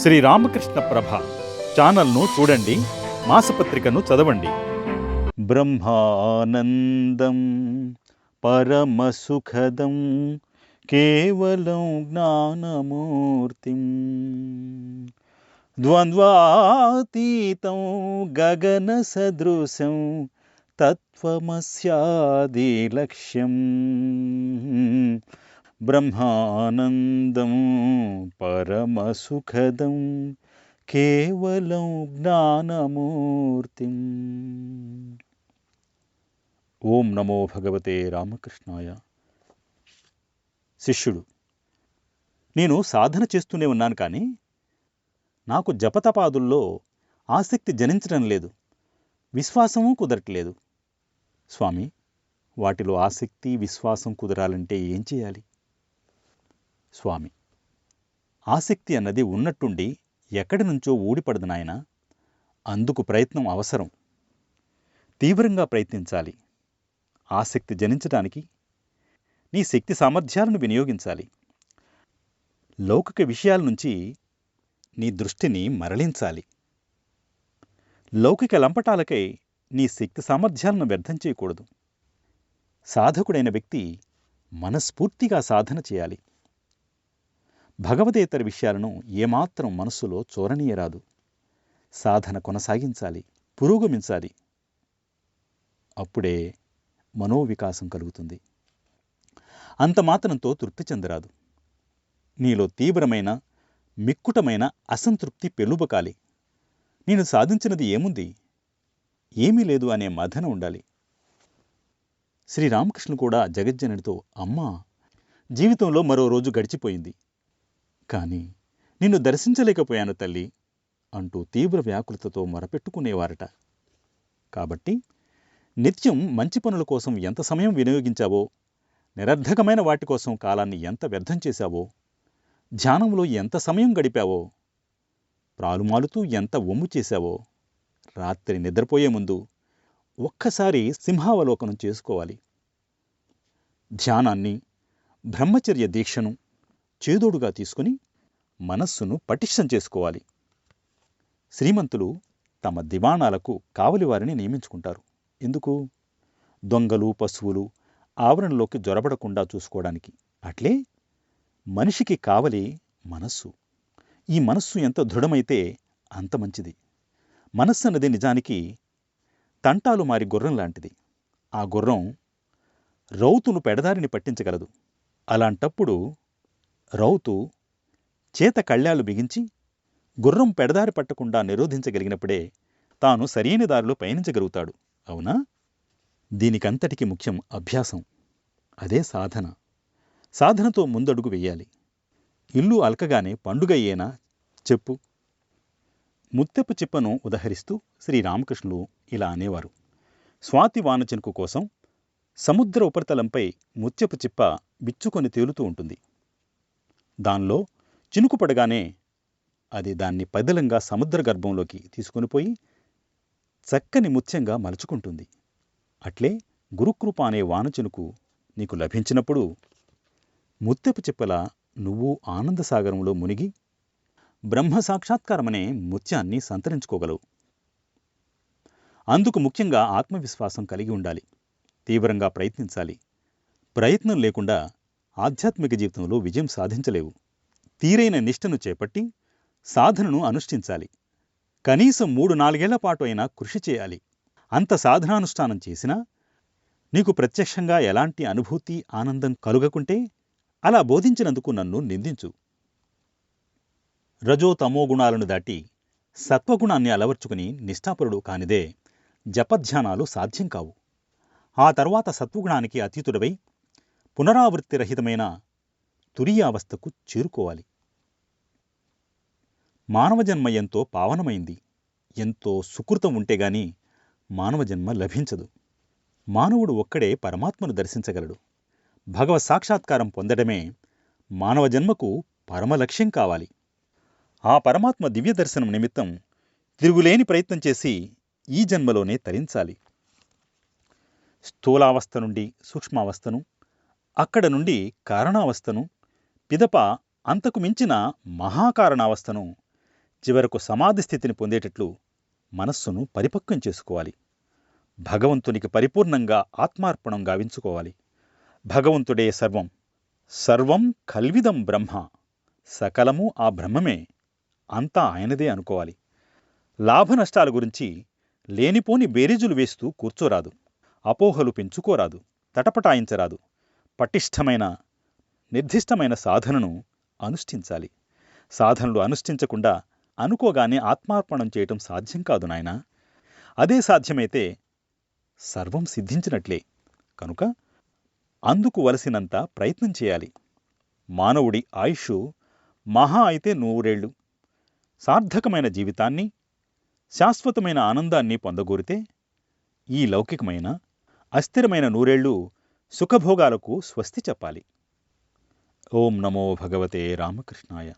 శ్రీ రామకృష్ణ ప్రభ ఛానల్ను చూడండి మాసపత్రికను చదవండి. బ్రహ్మానందం పరమసుఖదం కేవలం జ్ఞానమూర్తిం. ద్వంద్వాతీతం గగన సదృశం తత్వమస్యాది లక్ష్యం బ్రహ్మానందం పరమసుఖదం కేవలం జ్ఞానమూర్తిం. ఓం నమో భగవతే రామకృష్ణాయ. శిష్యుడు నేను సాధన చేస్తూనే ఉన్నాను కానీ నాకు జపతపాదుల్లో ఆసక్తి జనించడం లేదు. విశ్వాసము కుదరట్లేదు. స్వామి వాటిలో ఆసక్తి విశ్వాసం కుదరాలంటే ఏం చేయాలి? స్వామి. ఆసక్తి అన్నది ఉన్నట్టుండి ఎక్కడి నుంచో ఊడిపడదు నాయన. అందుకు ప్రయత్నం అవసరం. తీవ్రంగా ప్రయత్నించాలి. ఆసక్తి జనించడానికి నీ శక్తి సామర్థ్యాలను వినియోగించాలి. లౌకిక విషయాల నుంచి నీ దృష్టిని మరలించాలి. లౌకిక లంపటాలకై నీ శక్తి సామర్థ్యాలను వ్యర్థం చేయకూడదు. సాధకుడైన వ్యక్తి మనస్ఫూర్తిగా సాధన చేయాలి. భగవదేతర విషయాలను ఏమాత్రం మనస్సులో చోరనీయరాదు. సాధన కొనసాగించాలి పురోగమించాలి అప్పుడే మనోవికాసం కలుగుతుంది. అంత మాత్రంతో తృప్తి చెందరాదు. నీలో తీవ్రమైన మిక్కుటమైన అసంతృప్తి పెళ్ళుబకాలి నేను సాధించినది ఏముంది? ఏమీ లేదు అనే మదన ఉండాలి. శ్రీరామకృష్ణ కూడా జగజ్జనుడితో అమ్మా జీవితంలో మరో రోజు గడిచిపోయింది. కానీ నిన్ను దర్శించలేకపోయాను తల్లి అంటూ తీవ్ర వ్యాకులతతో మొరపెట్టుకునేవారట. కాబట్టి నిత్యం మంచి పనుల కోసం ఎంత సమయం వినియోగించావో నిరర్ధకమైన వాటి కోసం కాలాన్ని ఎంత వ్యర్థం చేశావో ధ్యానంలో ఎంత సమయం గడిపావో ప్రాలుమాలుతూ ఎంత ఒమ్ము చేశావో రాత్రి నిద్రపోయే ముందు ఒక్కసారి సింహావలోకనం చేసుకోవాలి. ధ్యానాన్ని బ్రహ్మచర్య దీక్షను చేదోడుగా తీసుకుని మనస్సును పటిష్టం చేసుకోవాలి. శ్రీమంతులు తమ దివాణాలకు కావలివారిని నియమించుకుంటారు. ఎందుకు? దొంగలు పశువులు ఆవరణలోకి జొరబడకుండా చూసుకోవడానికి. అట్లే మనిషికి కావలి మనస్సు. ఈ మనస్సు ఎంత దృఢమైతే అంత మంచిది. మనస్సు అన్నది నిజానికి తంటాలు మారి గుర్రం లాంటిది. ఆ గుర్రం రౌతును పెడదారిని పట్టించగలదు. అలాంటప్పుడు రౌతు చేత కళ్ళాలు బిగించి గుర్రం పెడదారి పట్టకుండా నిరోధించగలిగినప్పుడే తాను సరైన దారిలో పయనించగలుగుతాడు. అవునా? దీనికంతటికి ముఖ్యం అభ్యాసం. అదే సాధన. సాధనతో ముందడుగు వెయ్యాలి ఇల్లు అలకగానే పండుగ అయ్యేనా? చెప్పు. ముత్తెపు చిప్పను ఉదహరిస్తూ శ్రీరామకృష్ణులు ఇలా అనేవారు. స్వాతి వానచెనుకు కోసం సముద్ర ఉపరితలంపై ముత్యపు చిప్ప బిచ్చుకొని తేలుతూ ఉంటుంది. దానిలో చినుకు పడగానే అది దాన్ని పదిలంగా సముద్ర గర్భంలోకి తీసుకొని పోయి చక్కని ముత్యంగా మలుచుకుంటుంది. అట్లే గురుకృప అనే వానచినుకు నీకు లభించినప్పుడు ముత్తెపు చిప్పల నువ్వు ఆనందసాగరంలో మునిగి బ్రహ్మ సాక్షాత్కారమనే ముత్యాన్ని సంతరించుకోగలవు. అందుకు ముఖ్యంగా ఆత్మవిశ్వాసం కలిగి ఉండాలి. తీవ్రంగా ప్రయత్నించాలి. ప్రయత్నం లేకుండా ఆధ్యాత్మిక జీవితంలో విజయం సాధించలేవు. తీరైన నిష్ఠను చేపట్టి సాధనను అనుష్ఠించాలి. కనీసం మూడు నాలుగేళ్ళ పాటు అయినా కృషి చేయాలి. అంత సాధనానుష్ఠానం చేసినా నీకు ప్రత్యక్షంగా ఎలాంటి అనుభూతి ఆనందం కలుగకుంటే అలా బోధించినందుకు నన్ను నిందించు. రజో తమో గుణాలను దాటి సత్వగుణాన్ని అలవర్చుకుని నిష్ఠాపరుడు కానిదే జపధ్యానాలు సాధ్యం కావు. ఆ తర్వాత సత్వగుణానికి అతీతుడవై పునరావృత్తి రహితమైన తురియావస్థకు చేరుకోవాలి. మానవ జన్మ ఎంతో పావనమైంది. ఎంతో సుకృతం ఉంటే గాని మానవ జన్మ లభించదు. మానవుడు ఒక్కడే పరమాత్మను దర్శించగలడు. భగవ సాక్షాత్కారం పొందడమే మానవ జన్మకు కావాలి. ఆ పరమాత్మ దివ్య దర్శనం నిమిత్తం తిరుగులేని ప్రయత్నం చేసి ఈ జన్మలోనే తరించాలి. స్థూలావస్థ నుండి సూక్ష్మావస్థను అక్కడ నుండి కారణావస్థను పిదప అంతకు మించిన మహాకారణావస్థను చివరకు సమాధి స్థితిని పొందేటట్లు మనస్సును పరిపక్వం చేసుకోవాలి. భగవంతునికి పరిపూర్ణంగా ఆత్మార్పణం గావించుకోవాలి. భగవంతుడే సర్వం సర్వం కల్విదం బ్రహ్మ సకలము ఆ బ్రహ్మమే అంతా ఆయనదే అనుకోవాలి. లాభనష్టాల గురించి లేనిపోని బేరీజులు వేస్తూ కూర్చోరాదు. అపోహలు పెంచుకోరాదు. తటపటాయించరాదు. పటిష్టమైన నిర్దిష్టమైన సాధనను అనుష్ఠించాలి. సాధనలు అనుష్ఠించకుండా అనుకోగానే ఆత్మార్పణం చేయటం సాధ్యం కాదు నాయనా. అదే సాధ్యమైతే సర్వం సిద్ధించినట్లే. కనుక అందుకు వలసినంత ప్రయత్నం చేయాలి. మానవుడి ఆయుష్ మహా అయితే నూరేళ్ళు. సార్థకమైన జీవితాన్ని శాశ్వతమైన ఆనందాన్ని పొందగోరితే ఈ లౌకికమైన అస్థిరమైన నూరేళ్ళు సుఖభోగాలకు స్వస్తి చెప్పాలి. ఓం నమో భగవతే రామకృష్ణాయ.